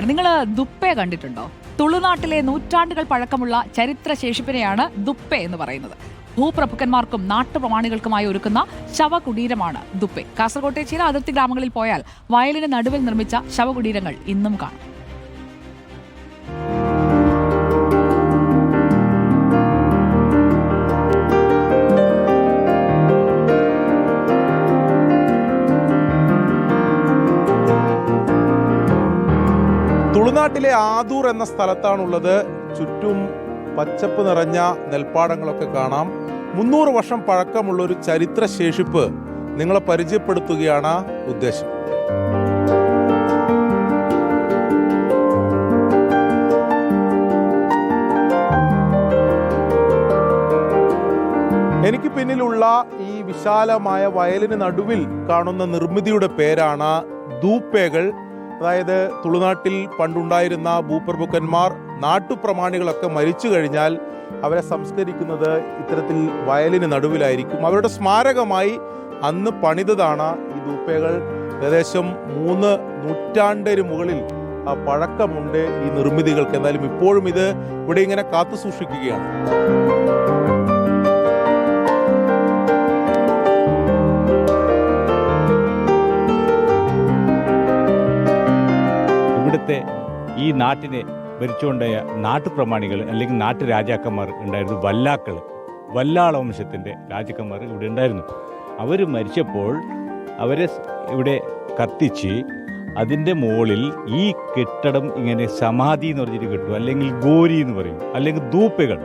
നിങ്ങൾ ദുപ്പെ കണ്ടിട്ടുണ്ടോ? തുളുനാട്ടിലെ നൂറ്റാണ്ടുകൾ പഴക്കമുള്ള ചരിത്ര ശേഷിപ്പിനെയാണ് ദുപ്പെ എന്ന് പറയുന്നത്. ഭൂപ്രഭുക്കന്മാർക്കും നാട്ടുപ്രമാണികൾക്കുമായി ഒരുക്കുന്ന ശവകുടീരമാണ് ദുപ്പെ. കാസർകോട്ടെ ചില അതിർത്തി ഗ്രാമങ്ങളിൽ പോയാൽ വയലിന് നടുവിൽ നിർമ്മിച്ച ശവകുടീരങ്ങൾ ഇന്നും കാണാം. തുളുനാട്ടിലെ ആദൂർ എന്ന സ്ഥലത്താണുള്ളത്. ചുറ്റും പച്ചപ്പ് നിറഞ്ഞ നെൽപ്പാടങ്ങളൊക്കെ കാണാം. മുന്നൂറ് വർഷം പഴക്കമുള്ള ഒരു ചരിത്ര ശേഷിപ്പ് നിങ്ങളെ പരിചയപ്പെടുത്തുകയാണ് ഉദ്ദേശം. എനിക്ക് പിന്നിലുള്ള ഈ വിശാലമായ വയലിന് നടുവിൽ കാണുന്ന നിർമ്മിതിയുടെ പേരാണ് ദൂപ്പേകൾ അതായത് തുളുനാട്ടിൽ പണ്ടുണ്ടായിരുന്ന ഭൂപ്രഭുക്കന്മാർ നാട്ടുപ്രമാണികളൊക്കെ മരിച്ചു കഴിഞ്ഞാൽ അവരെ സംസ്കരിക്കുന്നത് ഇത്തരത്തിൽ വയലിന് നടുവിലായിരിക്കും. അവരുടെ സ്മാരകമായി അന്ന് പണിതതാണ് ഈ ദൂപ്പേകൾ ഏകദേശം മൂന്ന് നൂറ്റാണ്ടിന് മുകളിൽ പഴക്കമുണ്ട് ഈ നിർമ്മിതികൾക്ക്. എന്തായാലും ഇപ്പോഴും ഇത് ഇവിടെ ഇങ്ങനെ കാത്തു സൂക്ഷിക്കുകയാണ്. ഇവിടുത്തെ ഈ നാട്ടിനെ ഭരിച്ചുകൊണ്ടായ നാട്ടുപ്രമാണികൾ അല്ലെങ്കിൽ നാട്ടുരാജാക്കന്മാർ ഉണ്ടായിരുന്നു വല്ലാക്കൾ വല്ലാള വംശത്തിന്റെ രാജാക്കന്മാർ ഇവിടെ ഉണ്ടായിരുന്നു. അവർ മരിച്ചപ്പോൾ അവരെ ഇവിടെ കത്തിച്ച് അതിന്റെ മുകളിൽ ഈ കെട്ടിടം ഇങ്ങനെ സമാധി എന്ന് പറഞ്ഞിട്ട് കിട്ടും അല്ലെങ്കിൽ ഗോരി എന്ന് പറയും അല്ലെങ്കിൽ ധൂപ്പകൾ.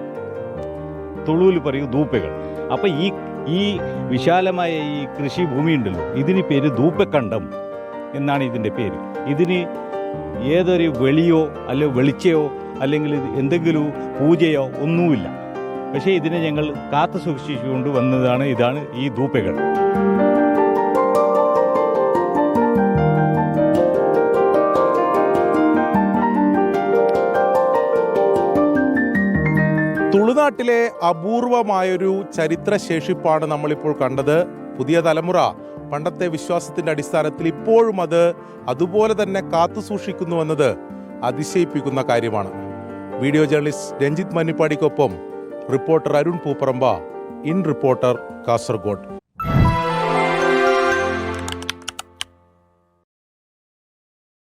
തുളുവിൽ പറയും ധൂപ്പകൾ. അപ്പം ഈ ഈ വിശാലമായ ഈ കൃഷിഭൂമി ഉണ്ടല്ലോ ഇതിന് പേര് ധൂപ്പക്കണ്ടം എന്നാണ് ഇതിന്റെ പേര്. ഇതിന് ഏതൊരു വെളിയോ അല്ലെ വെളിച്ചയോ അല്ലെങ്കിൽ എന്തെങ്കിലും പൂജയോ ഒന്നുമില്ല. പക്ഷേ ഇതിനെ ഞങ്ങൾ കാത്തു സൂക്ഷിച്ചുകൊണ്ട് വന്നതാണ് ഇതാണ് ഈ ധൂപ്പകൾ തുളുനാട്ടിലെ അപൂർവമായൊരു ചരിത്ര ശേഷിപ്പാണ് നമ്മളിപ്പോൾ കണ്ടത്. പുതിയ തലമുറ പണ്ടത്തെ വിശ്വാസത്തിന്റെ അടിസ്ഥാനത്തിൽ ഇപ്പോഴും അത് അതുപോലെ തന്നെ കാത്തു സൂക്ഷിക്കുന്നുവെന്നത് അതിശയിപ്പിക്കുന്ന കാര്യമാണ്. Video journalist Ranjith മന്നിപ്പാടിക്കൊപ്പം reporter Arun Pooparamba in reporter Kasaragod.